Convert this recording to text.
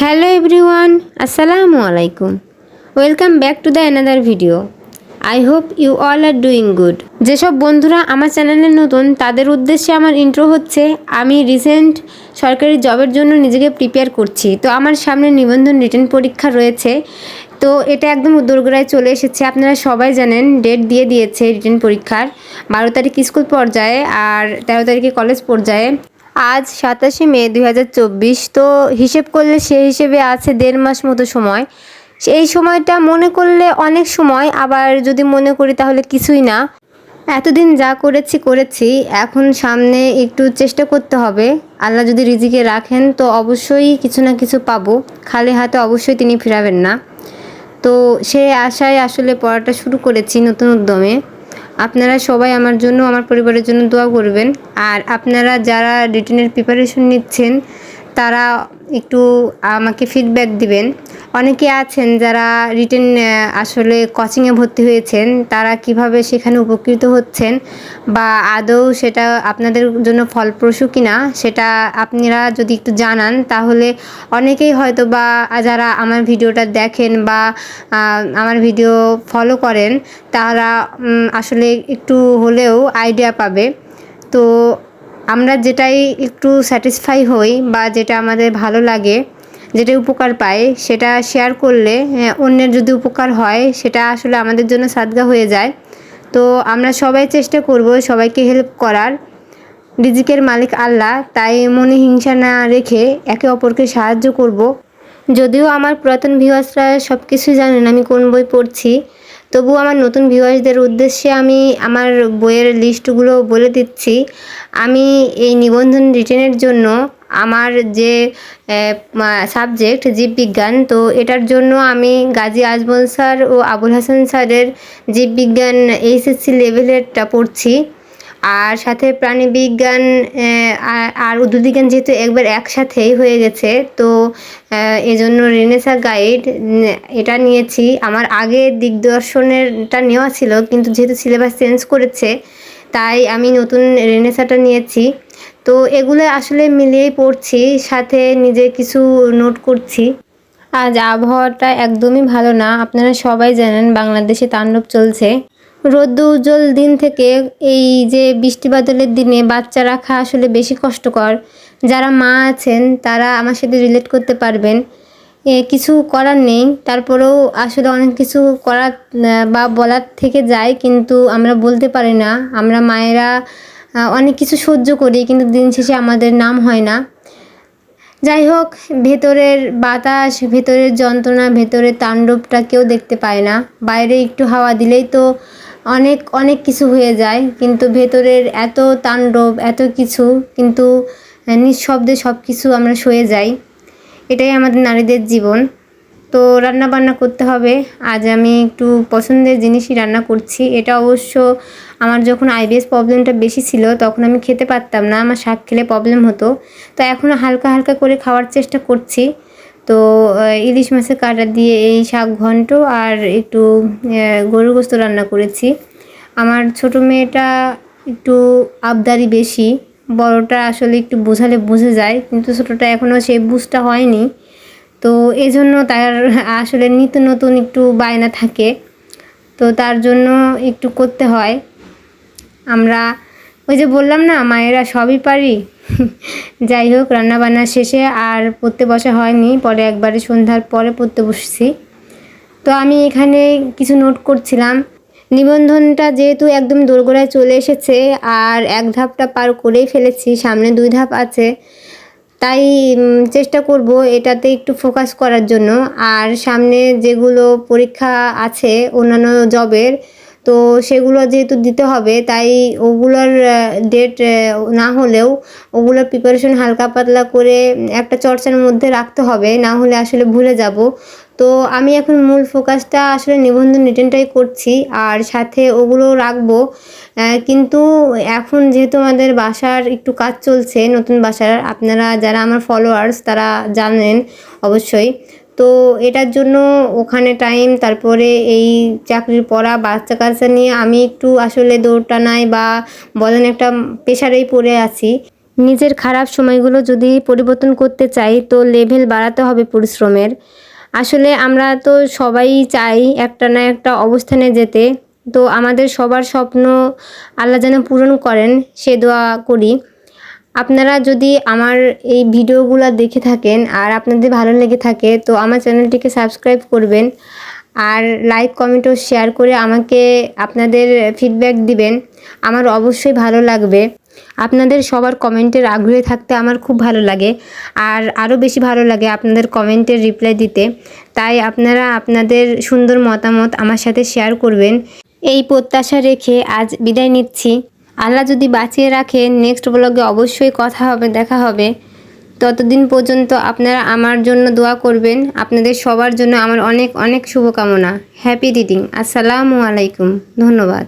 Hello everyone, আসসালামু আলাইকুম। Welcome back to the another video. I hope you all are doing good. যেসব বন্ধুরা আমার চ্যানেলে নতুন, তাদের উদ্দেশ্যে আমার ইন্ট্রো হচ্ছে, আমি রিসেন্ট সরকারি জবের জন্য নিজেকে প্রিপেয়ার করছি। তো আমার সামনে নিবন্ধন রিটার্ন পরীক্ষা রয়েছে। তো এটা একদম দোরগোড়ায় চলে এসেছে। আপনারা সবাই জানেন ডেট দিয়ে দিয়েছে রিটার্ন পরীক্ষার। বারো তারিখ স্কুল পর্যায়ে আর তেরো তারিখে কলেজ পর্যায়ে। আজ সাতাশে মে দু হাজার চব্বিশ, তো হিসেব করলে সে হিসেবে আছে দেড় মাস মতো সময়। এই সময়টা মনে করলে অনেক সময়, আবার যদি মনে করি তাহলে কিছুই না। এতদিন যা করেছি করেছি, এখন সামনে একটু চেষ্টা করতে হবে। আল্লাহ যদি রিজিকে রাখেন, তো অবশ্যই কিছু না কিছু পাবো। খালি হাতে অবশ্যই তিনি ফিরাবেন না। তো সেই আশায় আসলে পড়াটা শুরু করেছি নতুন উদ্যমে। আপনারা সবাই আমার জন্য, আমার পরিবারের জন্য দোয়া করবেন। আর আপনারা যারা রিটেনের প্রিপারেশন নিচ্ছেন তারা একটু আমাকে ফিডব্যাক দিবেন। অনেকে আছেন যারা রিটেন আসলে কোচিংয়ে ভর্তি হয়েছেন, তারা কীভাবে সেখানে উপকৃত হচ্ছেন বা আদৌ সেটা আপনাদের জন্য ফলপ্রসূ কিনা, সেটা আপনারা যদি একটু জানান, তাহলে অনেকেই হয়তো বা যারা আমার ভিডিওটা দেখেন বা আমার ভিডিও ফলো করেন, তারা আসলে একটু হলেও আইডিয়া পাবে। তো আমরা যেটাই একটু স্যাটিসফাই হই বা যেটা আমাদের ভালো লাগে যেটা উপকার পাই সেটা শেয়ার করলে হ্যাঁ, অন্যের যদি উপকার হয় সেটা আসলে আমাদের জন্য সাদগা হয়ে যায়। তো আমরা সবাই চেষ্টা করব সবাইকে হেল্প করার। রিজিকের মালিক আল্লাহ তাই মনে হিংসা না রেখে একে অপরকে সাহায্য করব। যদিও আমার পুরাতন ভিউয়ার্সরা সব কিছুই জানেন আমি কোন বই পড়ছি তবু আমার নতুন ভিউয়ার্সদের উদ্দেশ্যে আমি আমার বইয়ের লিস্টগুলো বলে দিচ্ছি। আমি এই নিবন্ধন রিটেনের জন্য আমার যে সাবজেক্ট জীববিজ্ঞান, তো এটার জন্য আমি গাজী আজমল স্যার ও আবুল হাসান স্যারের জীববিজ্ঞান এইচএসসি লেভেলেরটা পড়ছি। আর সাথে প্রাণীবিজ্ঞান আর- উদ্ভিদবিজ্ঞান যেহেতু একবার একসাথেই হয়ে গেছে, তো এজন্য রেনেসা গাইড এটা নিয়েছি। আমার আগে দিগদর্শনেরটা নেওয়া ছিল, কিন্তু যেহেতু সিলেবাস চেঞ্জ করেছে, তাই আমি নতুন রেনেসাটা নিয়েছি। তো এগুলো আসলে মিলিয়েই পড়ছি, সাথে নিজে কিছু নোট করছি। আজ আবহাওয়াটা একদমই ভালো না, আপনারা সবাই জানেন বাংলাদেশে তাণ্ডব চলছে। রোদ্দু উজ্জ্বল দিন থেকে এই যে বৃষ্টি বাদলের দিনে বাচ্চা রাখা আসলে বেশি কষ্টকর। যারা মা আছেন, তারা আমার সাথে রিলেট করতে পারবেন। কিছু করার নেই, তারপরেও আসলে অনেক কিছু করার বা বলার থেকে যায়, কিন্তু আমরা বলতে পারি না। আমরা মায়েরা অনেক কিছু সহ্য করি, কিন্তু দিন শেষে আমাদের নাম হয় না। যাই হোক, ভেতরের বাতাস, ভেতরের যন্ত্রণা, ভেতরের তাণ্ডবটা কেউ দেখতে পায় না। বাইরে একটু হাওয়া দিলেই তো অনেক অনেক কিছু হয়ে যায়, কিন্তু ভেতরের এত তাণ্ডব, এত কিছু, কিন্তু নিঃশব্দে সব কিছু আমরা সয়ে যাই। এটাই আমাদের নারীদের জীবন। তো রান্না বান্না করতে হবে। আজ আমি একটু পছন্দের জিনিসই রান্না করছি। এটা অবশ্য আমার যখন আইবিএস প্রবলেমটা বেশি ছিল, তখন আমি খেতে পারতাম না। আমার শাক খেলে প্রবলেম হতো। তো এখনও হালকা হালকা করে খাওয়ার চেষ্টা করছি। তো ইলিশ মাছের কাটা দিয়ে এই শাক ঘন্ট আর একটু গরুর গোস্ত রান্না করেছি। আমার ছোট মেয়েটা একটু আবদারি বেশি, বড়টা আসলে একটু বোঝালে বুঝে যায়, কিন্তু ছোটোটা এখনও সে বুঝটা হয়নি। তো এই জন্য তার আসলে নিত্য নতুন একটু বায়না থাকে। তো তার জন্য একটু করতে হয়। আমরা, ওই যে বললাম না, মায়েরা সবই পারি যাই হোক রান্না বান্না শেষে আর পড়তে বসা হয়নি। পরে একবারে সন্ধ্যার পরে পড়তে বসছি। তো আমি এখানে কিছু নোট করছিলাম। নিবন্ধনটা যেহেতু একদম দোরগোড়ায় চলে এসেছে আর এক ধাপটা পার করেই ফেলেছি, সামনে দুই ধাপ আছে। তাই চেষ্টা করব এটাতে একটু ফোকাস করার জন্য। আর সামনে যেগুলো পরীক্ষা আছে অন্যান্য জবের তো সেগুলো যেহেতু দিতে হবে, তাই ওগুলোর ডেট না হলেও ওগুলোর প্রিপারেশন হালকা পাতলা করে একটা চর্চার মধ্যে রাখতে হবে, না হলে আসলে ভুলে যাব। তো আমি এখন মূল ফোকাসটা আসলে নিবন্ধন রিটেনটাই করছি, আর সাথে ওগুলো রাখব। কিন্তু এখন যেহেতু আমাদের বাসার একটু কাজ চলছে, নতুন বাসার, আপনারা যারা আমার ফলোয়ার্স তারা জানেন অবশ্যই। তো এটার জন্য ওখানে টাইম তারপরে এই চাকরির পড়া, বাচ্চা কাচ্চা নিয়ে আমি একটু আসলে দৌড়টানায় বা বলেন একটা প্রেশারেই পড়ে আছি। নিজের খারাপ সময়গুলো যদি পরিবর্তন করতে চাই, তো লেভেল বাড়াতে হবে পরিশ্রমের। আসলে আমরা তো সবাই চাই একটা না একটা অবস্থানে যেতে। তো আমাদের সবার স্বপ্ন আল্লাহ যেন পূরণ করেন, সে দোয়া করি। আপনারা যদি আমার এই ভিডিওগুলো দেখে থাকেন আর আপনাদের ভালো লেগে থাকে, তো আমার চ্যানেলটিকে সাবস্ক্রাইব করবেন আর লাইক, কমেন্ট ও শেয়ার করে আমাকে আপনাদের ফিডব্যাক দিবেন। আমার অবশ্যই ভালো লাগবে। আপনাদের সবার কমেন্টের আগ্রহে থাকতে আমার খুব ভালো লাগে আর আরও বেশি ভালো লাগে আপনাদের কমেন্টের রিপ্লাই দিতে। তাই আপনারা আপনাদের সুন্দর মতামত আমার সাথে শেয়ার করবেন। এই প্রত্যাশা রেখে আজ বিদায় নিচ্ছি। আল্লাহ যদি বাঁচিয়ে রাখে নেক্সট ব্লগে অবশ্যই কথা হবে, দেখা হবে। ততদিন পর্যন্ত আপনারা আমার জন্য দোয়া করবেন। আপনাদের সবার জন্য আমার অনেক অনেক শুভকামনা। হ্যাপি রিডিং আসসালামু আলাইকুম। ধন্যবাদ।